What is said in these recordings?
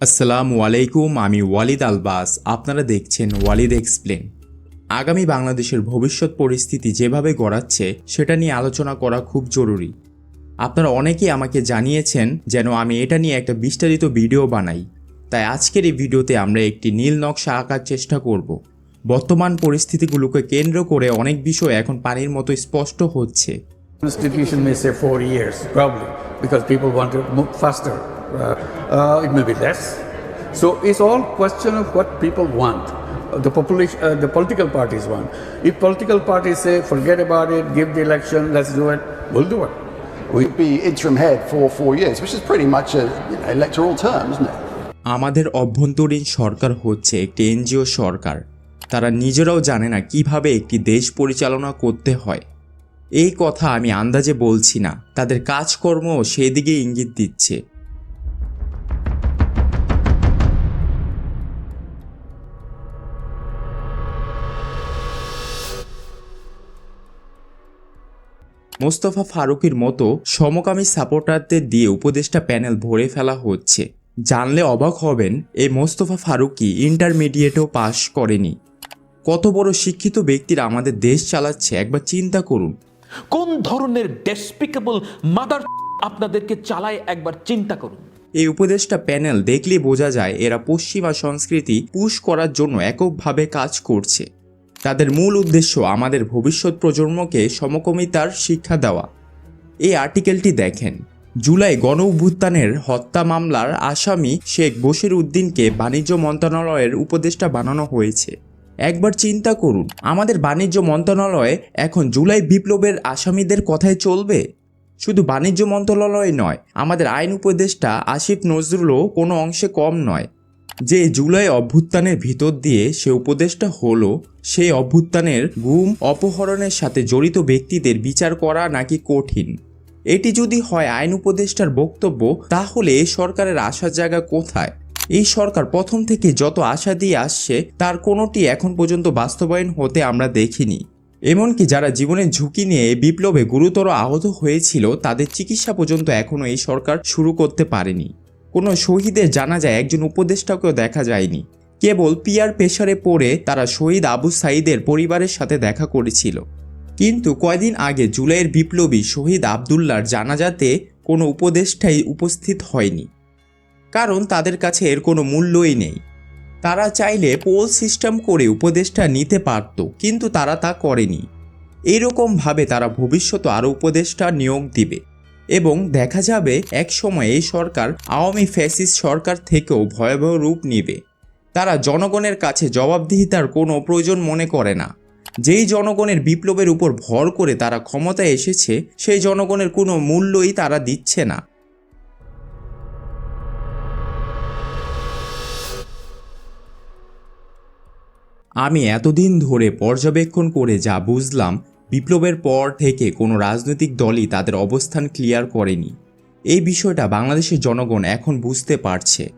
আসসালামু আলাইকুম, আমি ওয়ালিদ আলবাস। আপনারা দেখছেন ওয়ালিদ এক্সপ্লেন। আগামী বাংলাদেশের ভবিষ্যৎ পরিস্থিতি যেভাবে গড়াচ্ছে, সেটা নিয়ে আলোচনা করা খুব জরুরি। আপনারা অনেকেই আমাকে জানিয়েছেন যেন আমি এটা নিয়ে একটা বিস্তারিত ভিডিও বানাই। তাই আজকের এই ভিডিওতে আমরা একটি নীল নকশা আঁকার চেষ্টা করব। বর্তমান পরিস্থিতিগুলোকে কেন্দ্র করে অনেক বিষয় এখন পানির মতো স্পষ্ট হচ্ছে. Uh, uh, it may be less. So it's all question of what people want. Uh, The population, uh, the political parties want. If political parties say, forget about it, give the election, let's do it, we'll do it. We'd be interim head for four years, which is pretty much a you know, electoral term, isn't it? আমাদের অভ্যন্তরীণ সরকার হচ্ছে একটি NGO সরকার তারা নিজেরাও জানে না কীভাবে একটি দেশ পরিচালনা করতে হয় এই কথা আমি আন্দাজে বলছি না তাদের কাজকর্ম সেদিকে ইঙ্গিত দিচ্ছে মোস্তফা ফারুকের মতো সমকামী সাপোর্টারদের দিয়ে উপদেষ্টা প্যানেল ভরে ফেলা হচ্ছে। জানলে অবাক হবেন এই মোস্তফা ফারুকই ইন্টারমিডিয়েটও পাশ করেনি। কত বড় শিক্ষিত ব্যক্তিরা আমাদের দেশ চালাচ্ছে একবার চিন্তা করুন। কোন ধরনের ডেসপিকেবল মাদার আপনাদেরকে চালায় একবার চিন্তা করুন। এই উপদেষ্টা প্যানেল দেখলে বোঝা যায় এরা পশ্চিমা সংস্কৃতি পুশ করার জন্য এককভাবে কাজ করছে। তাদের মূল উদ্দেশ্য আমাদের ভবিষ্যৎ প্রজন্মকে সমকমিতার শিক্ষা দেওয়া। এই আর্টিকেলটি দেখেন, জুলাই গণ অভ্যুত্থানের হত্যা মামলার আসামি শেখ বশির উদ্দিনকে বাণিজ্য মন্ত্রণালয়ের উপদেষ্টা বানানো হয়েছে। একবার চিন্তা করুন, আমাদের বাণিজ্য মন্ত্রণালয়ে এখন জুলাই বিপ্লবের আসামিদের কথায় চলবে? শুধু বাণিজ্য মন্ত্রণালয় নয়, আমাদের আইন উপদেষ্টা আসিফ নজরুলও কোনো অংশে কম নয়। যে জুলাই অভ্যুত্থানের ভিতর দিয়ে সে উপদেষ্টা হলো, সেই অভ্যুত্থানের গুম, অপহরণের সাথে জড়িত ব্যক্তিদের বিচার করা নাকি কঠিন? এটি যদি হয় আইন উপদেষ্টার বক্তব্য, তাহলে এই সরকারের আসার জায়গা কোথায়? এই সরকার প্রথম থেকে যত আশা দিয়ে আসছে, তার কোনোটি এখন পর্যন্ত বাস্তবায়ন হতে আমরা দেখিনি। এমনকি যারা জীবনের ঝুঁকি নিয়ে বিপ্লবে গুরুতর আহত হয়েছিল, তাদের চিকিৎসা পর্যন্ত এখনও এই সরকার শুরু করতে পারেনি। কোনো শহীদের জানা যায়, একজন উপদেষ্টাকেও দেখা যায়নি। কেবল পিয়ার প্রেশারে পড়ে তারা শহীদ আবু সাইদের পরিবারের সাথে দেখা করেছিল। কিন্তু কয়দিন আগে জুলাইয়ের বিপ্লবী শহীদ আবদুল্লার জানাজাতে কোনো উপদেষ্টাই উপস্থিত হয়নি। কারণ তাদের কাছে এর কোনো মূল্যই নেই। তারা চাইলে পোল সিস্টেম করে উপদেষ্টা নিতে পারত, কিন্তু তারা তা করেনি। এইরকমভাবে তারা ভবিষ্যতে আরও উপদেষ্টা নিয়োগ দিবে। এবং দেখা যাবে এক সময় এই সরকার আওয়ামী ফ্যাসিস্ট সরকার থেকেও ভয়াবহ রূপ নিবে। তারা জনগণের কাছে জবাবদিহিতার কোনো প্রয়োজন মনে করে না। যেই জনগণের বিপ্লবের উপর ভর করে তারা ক্ষমতায় এসেছে, সেই জনগণের কোনো মূল্যই তারা দিচ্ছে না। আমি এতদিন ধরে পর্যবেক্ষণ করে যা বুঝলাম বিপ্লবের পর থেকে কোনো রাজনৈতিক দলই তাদের অবস্থান ক্লিয়ার করেনি। এই বিষয়টা বাংলাদেশের জনগণ এখন বুঝতে পারছে।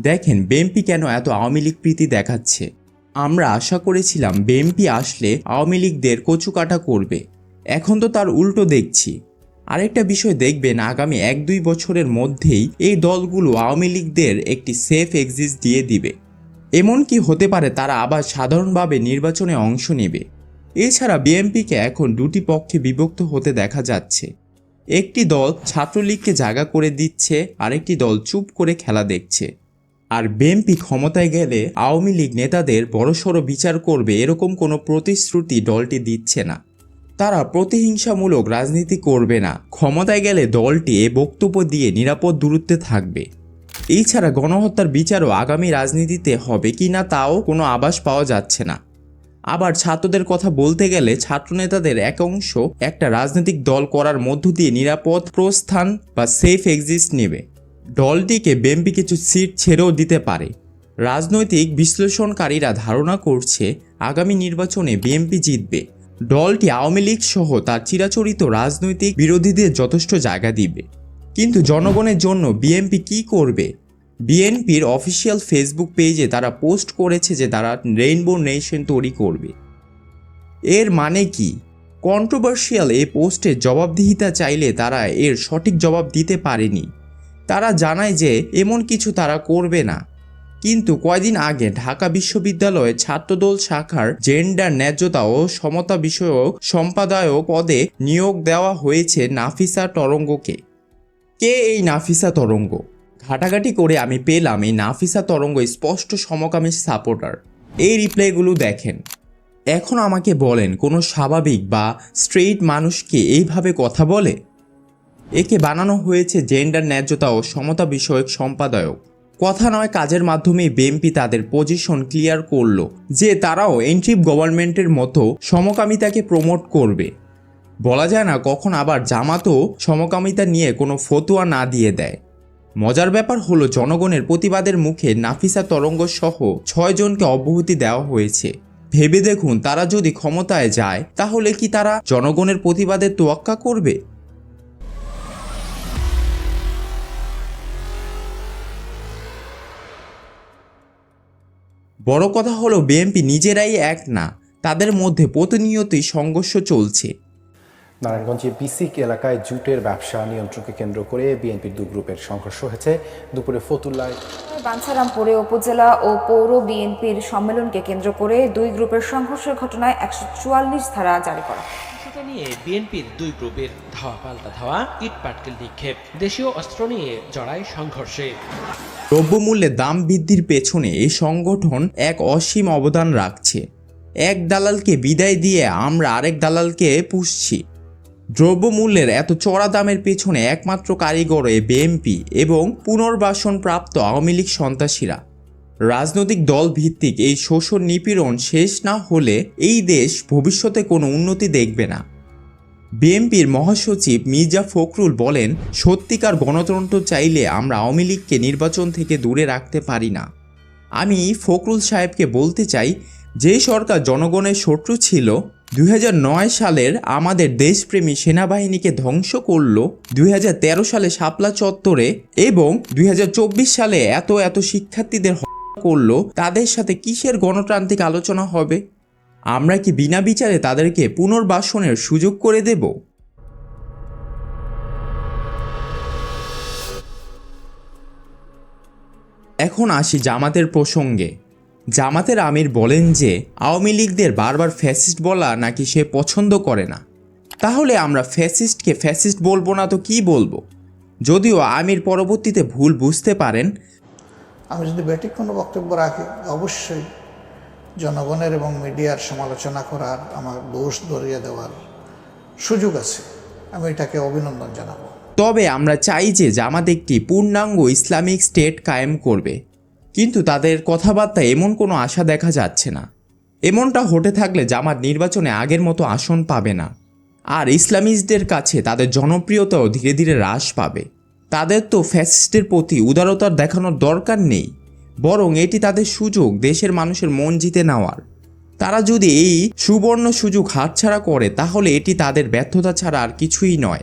দেখেন, বিএনপি কেন এত আওয়ামী লীগ প্রীতি দেখাচ্ছে? আমরা আশা করেছিলাম বিএনপি আসলে আওয়ামী লীগদের কচুকাটা করবে। এখন তো তার উল্টো দেখছি। আরেকটা বিষয় দেখবেন, আগামী এক দুই বছরের মধ্যেই এই দলগুলো আওয়ামী লীগদের একটি সেফ এক্সিস্ট দিয়ে দিবে। এমন কি হতে পারে তারা আবার সাধারণভাবে নির্বাচনে অংশ নেবে। এছাড়া বিএনপিকে এখন দুটি পক্ষে বিভক্ত হতে দেখা যাচ্ছে। একটি দল ছাত্রলীগকে জায়গা করে দিচ্ছে, আরেকটি দল চুপ করে খেলা দেখছে। আর বিএনপি ক্ষমতায় গেলে আওয়ামী লীগ নেতাদের বড়সড় বিচার করবে এরকম কোনো প্রতিশ্রুতি দলটি দিচ্ছে না। তারা প্রতিহিংসামূলক রাজনীতি করবে না। ক্ষমতায় গেলে দলটি এ বক্তব্য দিয়ে নিরাপদ দূরত্বে থাকবে। এছাড়া গণহত্যার বিচারও আগামী রাজনীতিতে হবে কি না তাও কোনো আভাস পাওয়া যাচ্ছে না। আবার ছাত্রদের কথা বলতে গেলে ছাত্রনেতাদের এক অংশ একটা রাজনৈতিক দল করার মধ্য দিয়ে নিরাপদ, প্রস্থান বা সেফ এক্সিস্ট নেবে। দলটিকে বেম্পি কিছু সিট ছেড়েও দিতে পারে। রাজনৈতিক বিশ্লেষণকারীরা ধারণা করছে, আগামী নির্বাচনে বিএমপি জিতবে। দলটি আওয়ামী লীগ সহ তার চিরাচরিত রাজনৈতিক বিরোধীদের যথেষ্ট জায়গা দিবে। কিন্তু জনগণের জন্য বিএনপি কি করবে? বিএনপির অফিসিয়াল ফেসবুক পেজে তারা পোস্ট করেছে যে তারা রেইনবো নেশন তৈরি করবে। এর মানে কি? কন্ট্রোভার্সিয়াল এই পোস্টের জবাবদিহিতা চাইলে তারা এর সঠিক জবাব দিতে পারেনি। তারা জানায় যে এমন কিছু তারা করবে না। কিন্তু কয়দিন আগে ঢাকা বিশ্ববিদ্যালয়ে ছাত্রদল শাখার জেন্ডার ন্যায্যতা ও সমতা বিষয়ক সম্পাদক পদে নিয়োগ দেওয়া হয়েছে নাফিসা তরঙ্গকে। কে এই নাফিসা তরঙ্গ? ঘাটাঘাটি করে আমি পেলাম এই নাফিসা তরঙ্গ স্পষ্ট সমকামী সাপোর্টার। এই রিপ্লাইগুলো দেখেন। এখন আমাকে বলেন, কোনো স্বাভাবিক বা স্ট্রেইট মানুষকে এইভাবে কথা বলে? একে বানানো হয়েছে জেন্ডার ন্যায্যতা ও সমতা বিষয়ক সম্পাদক কথা নয়, কাজের মাধ্যমে বিএনপি তাদের পজিশন ক্লিয়ার করল, যে তারাও এন্ট্রিপ গভর্নমেন্টের মতো সমকামিতাকে প্রমোট করবে। বলা যায় না, কখন আবার জামাতও সমকামিতা নিয়ে কোনো ফতোয়া না দিয়ে দেয়। মজার ব্যাপার হলো জনগণের প্রতিবাদের মুখে নাফিসা তরঙ্গ সহ ছয়জনকে অব্যাহতি দেওয়া হয়েছে। ভেবে দেখুন, তারা যদি ক্ষমতায় যায়, তাহলে কি তারা জনগণের প্রতিবাদের তোয়াক্কা করবে? বড় কথা হলো, বিএনপি নিজেরাই এক না, তাদের মধ্যে প্রতিনিয়তই সংঘর্ষ চলছে। নারায়ণগঞ্জে বিসিক এলাকায় জুটের ব্যবসা নিয়ন্ত্রণকে কেন্দ্র করে বিএনপির দু গ্রুপের সংঘর্ষ হয়েছে। দুপুরে ফতুল্লায় বাঞ্ছারামপুরে উপজেলা ও পৌর বিএনপির সম্মেলনকে কেন্দ্র করে দুই গ্রুপের সংঘর্ষের ঘটনায় একশো চুয়াল্লিশ ধারা জারি করা। সেটা নিয়ে বিএনপির দুই গ্রুপের ধাওয়া পাল্টা ধাওয়া ইট পাটকেল নিক্ষেপ দেশীয় অস্ত্র নিয়ে জড়ায় সংঘর্ষে। দ্রব্যমূল্যের দাম বৃদ্ধির পেছনে এই সংগঠন এক অসীম অবদান রাখছে। এক দালালকে বিদায় দিয়ে আমরা আরেক দালালকে পুষছি। দ্রব্যমূল্যের এত চড়া দামের পেছনে একমাত্র কারিগর এ বিএনপি এবং পুনর্বাসন প্রাপ্ত আওয়ামী লীগ সন্ত্রাসীরা। রাজনৈতিক দল ভিত্তিক এই শোষণ নিপীড়ন শেষ না হলে এই দেশ ভবিষ্যতে কোনো উন্নতি দেখবে না। বিএনপির মহাসচিব মির্জা ফখরুল বলেন, সত্যিকার গণতন্ত্র চাইলে আমরা আওয়ামী লীগকে নির্বাচন থেকে দূরে রাখতে পারি না। আমি ফখরুল সাহেবকে বলতে চাই, যে সরকার জনগণের শত্রু ছিল দুই হাজার নয় সালের আমাদের দেশপ্রেমী সেনাবাহিনীকে ধ্বংস করল, দুই হাজার তেরো সালে শাপলা চত্বরে এবং দুই হাজার চব্বিশ সালে এত এত শিক্ষার্থীদের করল, তাদের সাথে কিসের গণতান্ত্রিক আলোচনা হবে? আমরা কি বিনা বিচারে তাদেরকে পুনর্বাসনের সুযোগ করে দেব? এখন আসি জামাতের প্রসঙ্গে। জামাতের আমির বলেন যে আওয়ামী লীগদের বারবার ফ্যাসিস্ট বলা নাকি সে পছন্দ করে না। তাহলে আমরা ফ্যাসিস্টকে ফ্যাসিস্ট বলব না তো কি বলব? যদিও আমির পরবর্তীতে ভুল বুঝতে পারেন। আমি যদি ব্যাটিক কোনো বক্তব্য রাখি অবশ্যই জনগণের এবং মিডিয়ার সমালোচনা করার আমার দোষ ধরিয়ে দেওয়ার সুযোগ আছে। আমি এটাকে অভিনন্দন জানাব। তবে আমরা চাই যে জামাত একটি পূর্ণাঙ্গ ইসলামিক স্টেট কায়েম করবে। কিন্তু তাদের কথাবার্তা এমন কোনো আশা দেখা যাচ্ছে না। এমনটা হতে থাকলে জামাত নির্বাচনে আগের মতো আসন পাবে না। আর ইসলামিস্টদের কাছে তাদের জনপ্রিয়তাও ধীরে ধীরে হ্রাস পাবে। তাদের তো ফ্যাসিস্টের প্রতি উদারতার দেখানোর দরকার নেই। বরং এটি তাদের সুযোগ, দেশের মানুষের মন জিতে নেওয়ার। তারা যদি এই সুবর্ণ সুযোগ হাতছাড়া করে, তাহলে এটি তাদের ব্যর্থতা ছাড়া আর কিছুই নয়।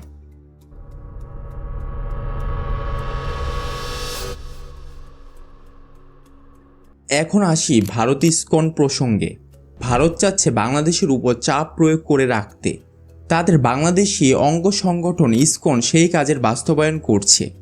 এখন আসি ভারত ইস্কন প্রসঙ্গে। ভারত চাচ্ছে বাংলাদেশের উপর চাপ প্রয়োগ করে রাখতে। তাদের বাংলাদেশি অঙ্গ সংগঠন ইস্কন সেই কাজের বাস্তবায়ন করছে।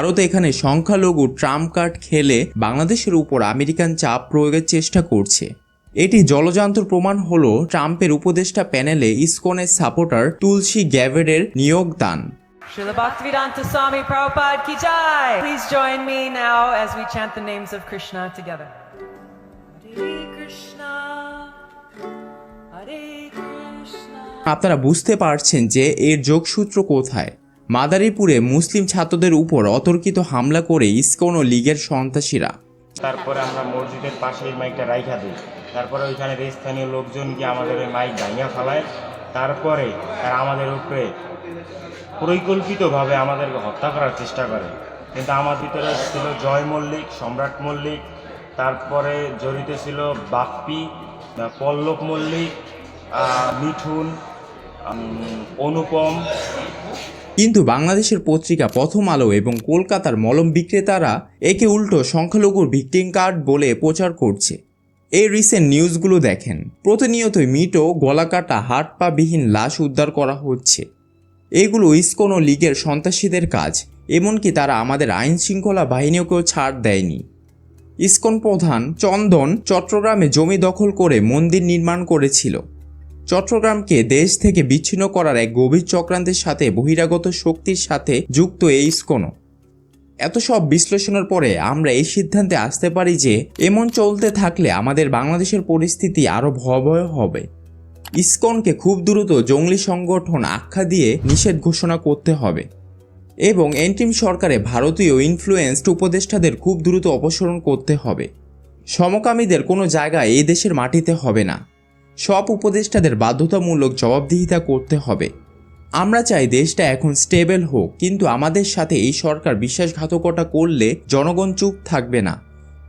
ভারত এখানে সংখ্যালঘু ট্রাম্প কার্ড খেলে বাংলাদেশের উপর আমেরিকান চাপ প্রয়োগের চেষ্টা করছে এটি জলযান্ত্র প্রমাণ হলো ট্রাম্পের উপদেষ্টা প্যানেলে ইসকনের সাপোর্টার তুলসী গ্যাভেডের নিয়োগ দান Srila Bhaktivedanta Swami Prabhupada ki jai. Please join me now as we chant the names of Krishna together. Hare Krishna, Hare Krishna. আপনারা বুঝতে পারছেন যে এর যোগসূত্র কোথায় মাদারীপুরে মুসলিম ছাত্রদের উপর অতর্কিত হামলা করে ইসকন ও লীগের সন্ত্রাসীরা। তারপরে আমরা মসজিদের পাশে এই মাইকটা রাইখা দিই। তারপরে ওইখানে স্থানীয় লোকজন গিয়ে আমাদের ওই মাইক ভাঙিয়া ফেলায়। তারপরে তারা আমাদের উপরে পরিকল্পিতভাবে আমাদেরকে হত্যা করার চেষ্টা করে। কিন্তু আমার ভিতরে ছিল জয় মল্লিক, সম্রাট মল্লিক, তারপরে জড়িত ছিল বাপ্পি পল্লব মল্লিক মিঠুন অনুপম কিন্তু বাংলাদেশের পত্রিকা প্রথম আলো এবং কলকাতার মলম বিক্রেতারা একে উল্টো সংখ্যালঘুর ভিকটিম কার্ড বলে প্রচার করছে। এই রিসেন্ট নিউজগুলো দেখেন। প্রতিনিয়তই মিটো গলাকাটা হাট পা বিহীন লাশ উদ্ধার করা হচ্ছে। এগুলো ইস্কন লীগের সন্ত্রাসীদের কাজ, এমনকি তারা আমাদের আইন শৃঙ্খলা বাহিনীকেও ছাড় দেয়নি। ইস্কন প্রধান চন্দন চট্টগ্রামে জমি দখল করে মন্দির নির্মাণ করেছিল। চট্টগ্রামকে দেশ থেকে বিচ্ছিন্ন করার এক গভীর চক্রান্তের সাথে বহিরাগত শক্তির সাথে যুক্ত এই ইস্কনও। এত সব বিশ্লেষণের পরে আমরা এই সিদ্ধান্তে আসতে পারি যে, এমন চলতে থাকলে আমাদের বাংলাদেশের পরিস্থিতি আরও ভয়াবহ হবে। ইসকনকে খুব দ্রুত জঙ্গলি সংগঠন আখ্যা দিয়ে নিষেধ ঘোষণা করতে হবে এবং এন্টিম সরকারে ভারতীয় ইনফ্লুয়েন্সড উপদেষ্টাদের খুব দ্রুত অপসারণ করতে হবে। সমকামীদের কোনো জায়গা এই দেশের মাটিতে হবে না। সব উপদেষ্টাদের বাধ্যতামূলক জবাবদিহিতা করতে হবে। আমরা চাই দেশটা এখন স্টেবল হোক, কিন্তু আমাদের সাথে এই সরকার বিশ্বাসঘাতকতা করলে জনগণ চুপ থাকবে না।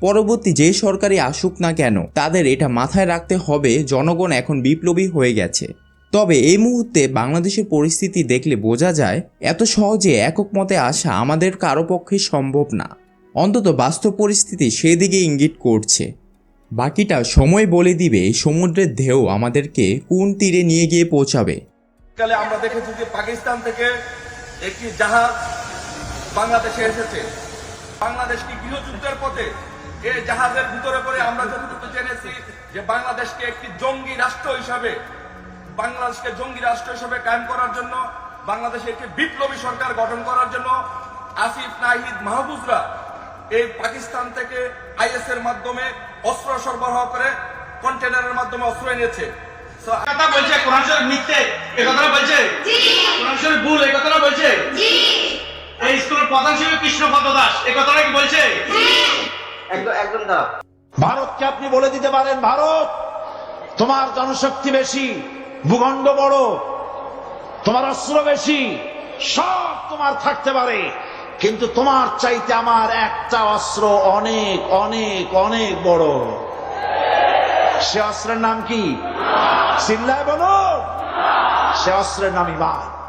পরবর্তী যে সরকারই আসুক না কেন, তাদের এটা মাথায় রাখতে হবে, জনগণ এখন বিপ্লবী হয়ে গেছে। তবে এই মুহূর্তে বাংলাদেশের পরিস্থিতি দেখলে বোঝা যায়, এত সহজে একক মতে আসা আমাদের কারও পক্ষে সম্ভব না। অন্তত বাস্তব পরিস্থিতি সেদিকে ইঙ্গিত করছে। বাকিটা সময় বলে দিবে, সমুদ্রের ঢেউ আমাদেরকে কোন তীরে নিয়ে গিয়ে পৌঁছাবে। কালে আমরা দেখেছি যে পাকিস্তান থেকে একটি জাহাজ বাংলাদেশে এসেছে। বাংলাদেশ কি গৃহযুদ্ধের পথে? এই জাহাজের ভিতরে করে আমরা যতটুকু জেনেছি যে বাংলাদেশকে একটি জঙ্গি রাষ্ট্র হিসাবে, বাংলাদেশকে জঙ্গি রাষ্ট্র হিসাবে কায়েম করার জন্য, বাংলাদেশে একটি বিপ্লবী সরকার গঠন করার জন্য আসিফ, নাহিদ মাহবুবরা এই পাকিস্তান থেকে আইএস এর মাধ্যমে অস্ত্র সরবরাহ করে কন্টেনারের মাধ্যমে অস্ত্র এনেছে। কথা বলছে কোরআন শরীফ মিথ্যে এই কথাটা বলছে? কোরআন শরীফ ভুল এই কথাটা বলছে? এই স্কুলের প্রধান শিক্ষক কৃষ্ণপদ দাস এই কথাটা কি বলছে? একদম একদম না ভারতকে আপনি বলে দিতে পারেন ভারত তোমার জনশক্তি বেশি ভূখণ্ড বড় তোমার অস্ত্র বেশি সব তোমার থাকতে পারে। কিন্তু তোমার চাইতে আমার একটা অস্ত্র অনেক অনেক অনেক বড়। সে অস্ত্রের নাম কি? চিল্লায় বলো। সে অস্ত্রের নাম ইমান।